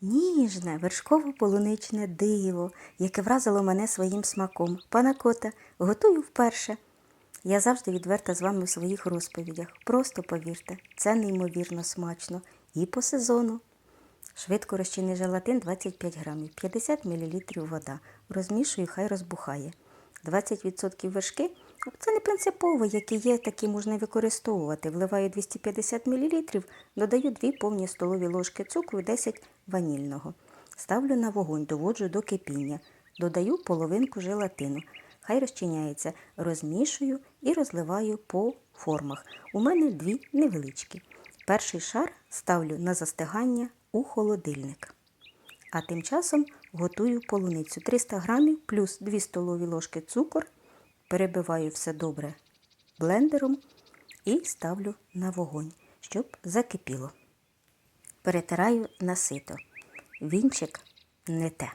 Ніжне, вершково-полуничне диво, яке вразило мене своїм смаком. Пана кота, готую вперше. Я завжди відверта з вами в своїх розповідях. Просто повірте, це неймовірно смачно. І по сезону. Швидко розчини желатин 25 грамів, 50 мл вода. Розмішую, хай розбухає. 20% вершки. Це не принципово, які є, такі можна використовувати. Вливаю 250 мл, додаю 2 повні столові ложки цукру і 10 ванільного. Ставлю на вогонь, доводжу до кипіння. Додаю половинку желатину. Хай розчиняється, розмішую і розливаю по формах. У мене дві невеличкі. Перший шар ставлю на застигання у холодильник. А тим часом готую полуницю 300 грамів плюс 2 столові ложки цукор. Перебиваю все добре блендером і ставлю на вогонь, щоб закипіло. Перетираю на сито. Вінчик не те,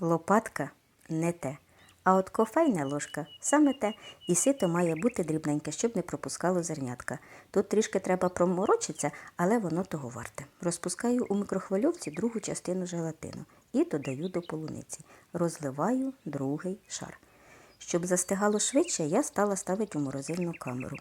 лопатка не те. А от кофейна ложка саме те, і сито має бути дрібненьке, щоб не пропускало зернятка. Тут трішки треба проморочитися, але воно того варте. Розпускаю у мікрохвильовці другу частину желатину і додаю до полуниці. Розливаю другий шар. Щоб застигало швидше, я стала ставити у морозильну камеру.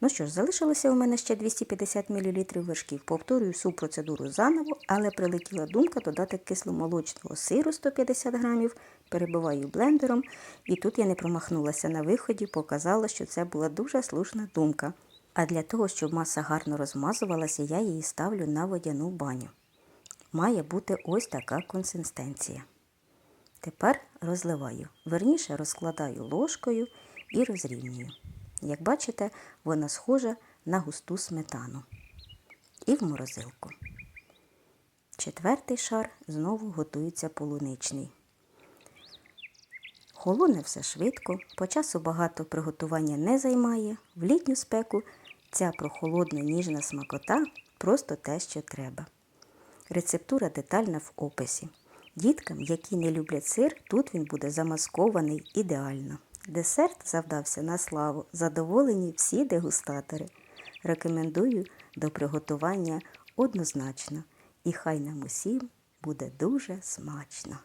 Ну що ж, залишилося у мене ще 250 мл вершків. Повторюю всю процедуру заново, але прилетіла думка додати кисломолочного сиру 150 грамів, перебиваю блендером, і тут я не промахнулася на виході, показала, що це була дуже слушна думка. А для того, щоб маса гарно розмазувалася, я її ставлю на водяну баню. Має бути ось така консистенція. Тепер розливаю. Верніше розкладаю ложкою і розрівнюю. Як бачите, вона схожа на густу сметану. І в морозилку. Четвертий шар знову готується полуничний. Холоне все швидко, по часу багато приготування не займає. В літню спеку ця прохолодна ніжна смакота просто те, що треба. Рецептура детальна в описі. Діткам, які не люблять сир, тут він буде замаскований ідеально. Десерт завдався на славу, задоволені всі дегустатори. Рекомендую до приготування однозначно. І хай нам усім буде дуже смачно.